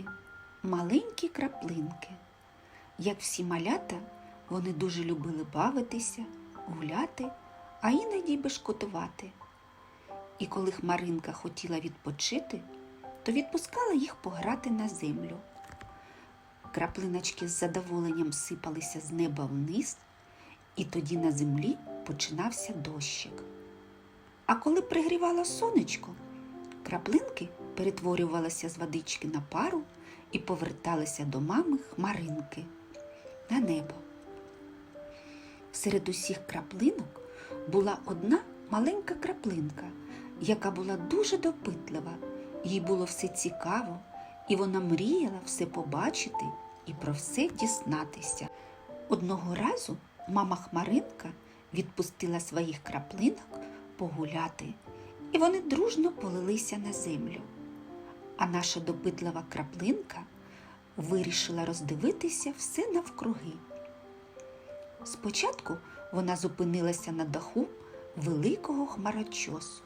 дітки, маленькі краплинки. Як всі малята, вони дуже любили бавитися, гуляти, а іноді бешкотувати. І коли Хмаринка хотіла відпочити, то відпускала їх пограти на землю. Краплиночки з задоволенням сипалися з неба вниз, і тоді на землі починався дощик. А коли пригрівало сонечко, краплинки перетворювалися з водички на пару і поверталися до мами хмаринки на небо. Серед усіх краплинок була одна маленька краплинка, яка була дуже допитлива. Їй було все цікаво, і вона мріяла все побачити і про все дізнатися. Одного разу мама Хмаринка відпустила своїх краплинок погуляти, і вони дружно полилися на землю. А наша допитлива краплинка вирішила роздивитися все навкруги. Спочатку вона зупинилася на даху великого хмарочосу.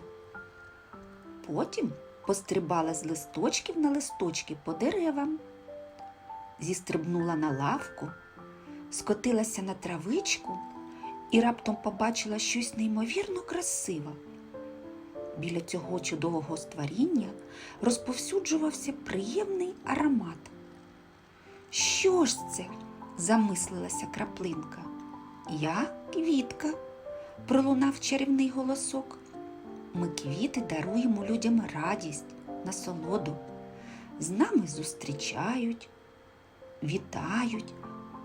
Потім пострибала з листочків на листочки по деревам, зістрибнула на лавку, скотилася на травичку і раптом побачила щось неймовірно красиве. Біля цього чудового створіння розповсюджувався приємний аромат. Що ж це? замислилася краплинка. Я квітка, пролунав чарівний голосок. Ми квіти даруємо людям радість, насолоду. З нами зустрічають, вітають,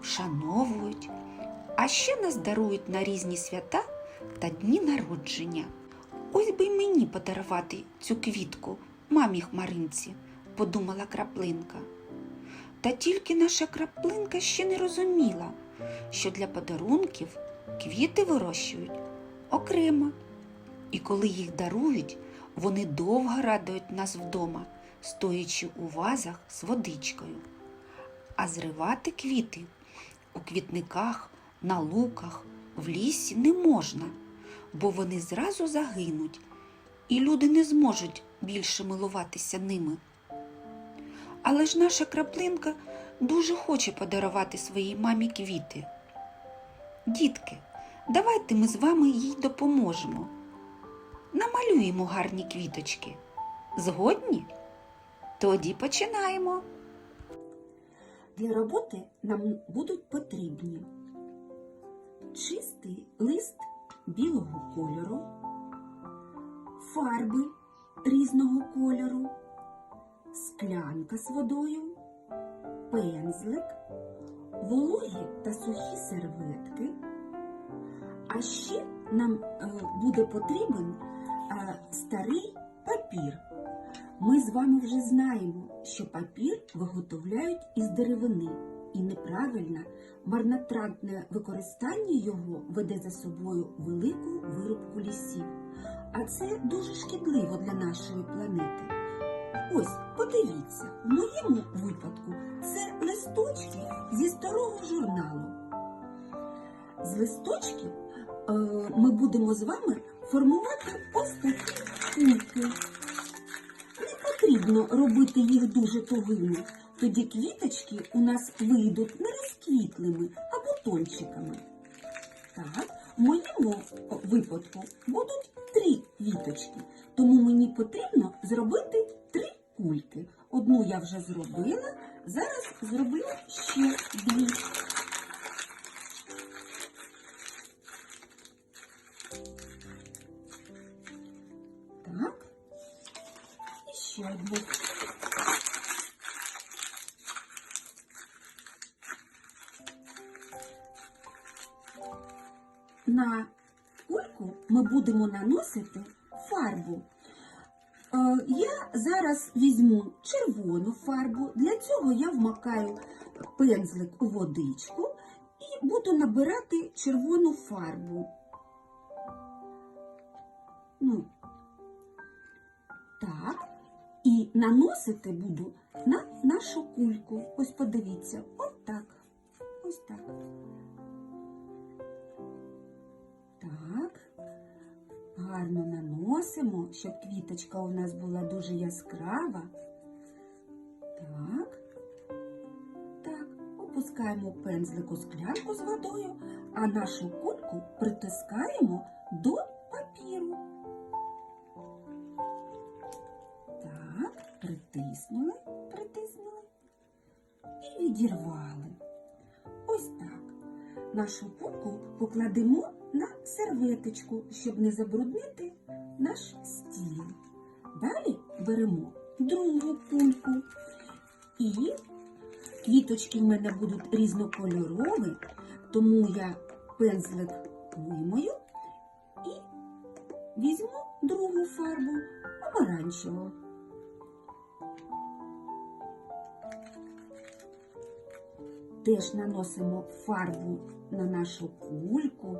вшановують, а ще нас дарують на різні свята та дні народження. Ось би й мені подарувати цю квітку мамі хмаринці, подумала краплинка. Та тільки наша краплинка ще не розуміла, що для подарунків квіти вирощують окремо. І коли їх дарують, вони довго радують нас вдома, стоячи у вазах з водичкою. А зривати квіти у квітниках, на луках, в лісі не можна, бо вони зразу загинуть, і люди не зможуть більше милуватися ними. Але ж наша краплинка дуже хоче подарувати своїй мамі квіти. Дітки, давайте ми з вами їй допоможемо. Намалюємо гарні квіточки. Згодні? Тоді починаємо. Для роботи нам будуть потрібні чистий лист білого кольору, фарби різного кольору, склянка з водою, пензлик, вологі та сухі серветки. А ще нам е, буде потрібен е, старий папір. Ми з вами вже знаємо, що папір виготовляють із деревини, і неправильне, марнотратне використання його веде за собою велику вирубку лісів. А це дуже шкідливо для нашої планети. Ось, подивіться, в моєму випадку це листочки зі старого журналу. З листочків е, ми будемо з вами формувати ось такі кульки. Не потрібно робити їх дуже тугими, тоді квіточки у нас вийдуть не розквітлими, а бутончиками. Так, в моєму випадку будуть три квіточки, тому мені потрібно зробити три кульки. Одну я вже зробила, зараз зроблю ще дві. На кульку ми будемо наносити фарбу. Е, Я зараз візьму червону фарбу. Для цього я вмакаю пензлик у водичку і буду набирати червону фарбу. Ну, так. І наносити буду на нашу кульку. Ось подивіться, ось так. Ось так. Так. Гарно наносимо, щоб квіточка у нас була дуже яскрава. Так. опускаємо пензлик у склянку з водою, а нашу кульку притискаємо до папіру. Так, притиснули, притиснули і відірвали. Ось так. Нашу кульку покладемо на серветочку, щоб не забруднити наш стіл. Далі беремо другу кульку і квіточки в мене будуть різнокольорові, тому я пензлик вимою і візьму другу фарбу помаранчеву. Теж наносимо фарбу на нашу кульку.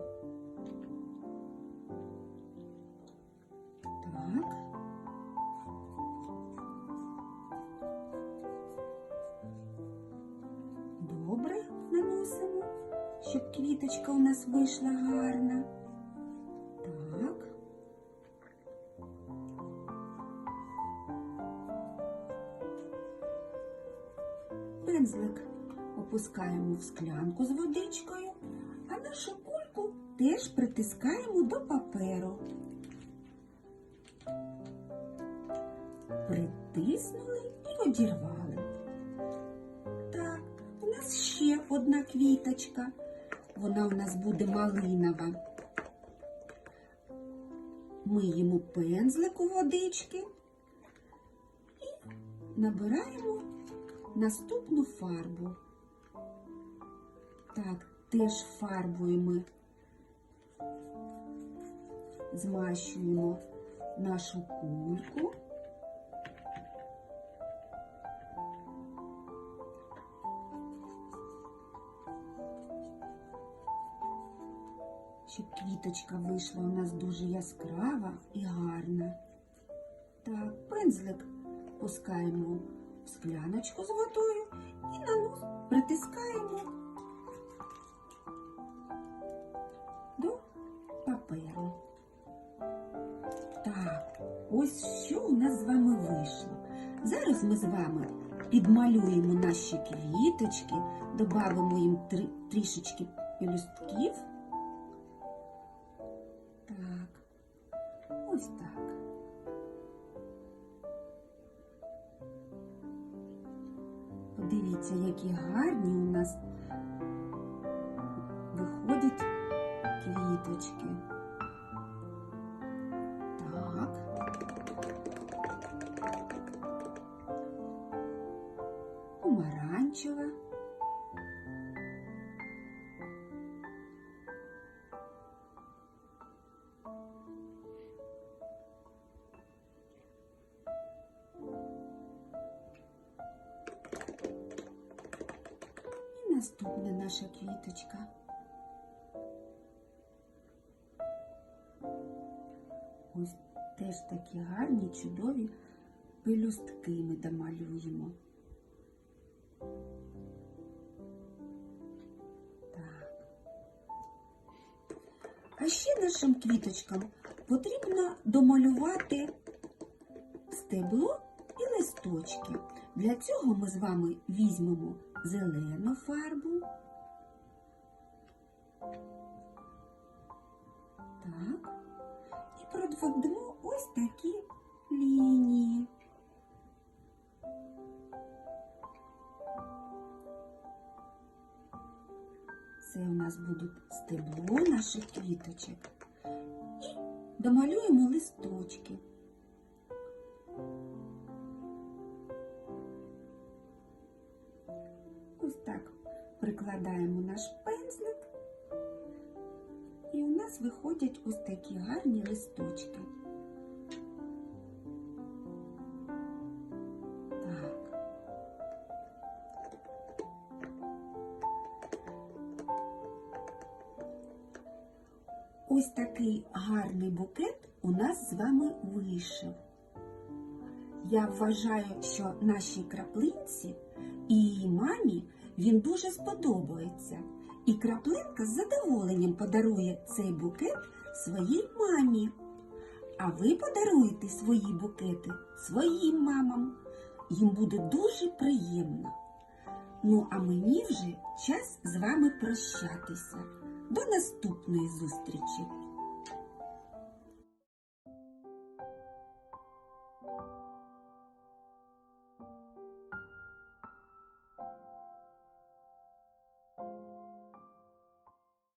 Наносимо, щоб квіточка у нас вийшла гарна. Так. Пензлик опускаємо в склянку з водичкою, а нашу кульку теж притискаємо до паперу. Притиснули і одірвали. У нас ще одна квіточка. Вона у нас буде малинова. Миємо пензлик у водички і набираємо наступну фарбу. Так, теж фарбою ми змащуємо нашу кульку. Щоб квіточка вийшла у нас дуже яскрава і гарна. Так, пензлик пускаємо в скляночку з водою і на нос притискаємо до паперу. Так, ось що у нас з вами вийшло. Зараз ми з вами підмалюємо наші квіточки, додамо їм трішечки пелюстків. Подивіться, які гарні у нас виходять квіточки. Наша квіточка. Ось теж такі гарні, чудові пелюстки ми домалюємо. Так. А ще нашим квіточкам потрібно домалювати стебло і листочки. Для цього ми з вами візьмемо зелену фарбу. Так. І проведемо ось такі лінії. Це у нас будуть стебло наших квіточок. І домалюємо листочки. І у нас виходять ось такі гарні листочки. Так. Ось такий гарний букет у нас з вами вийшов. Я вважаю, що нашій краплинці і її мамі він дуже сподобається. І краплинка з задоволенням подарує цей букет своїй мамі. А ви подаруєте свої букети своїм мамам. Їм буде дуже приємно. Ну, а мені вже час з вами прощатися. До наступної зустрічі!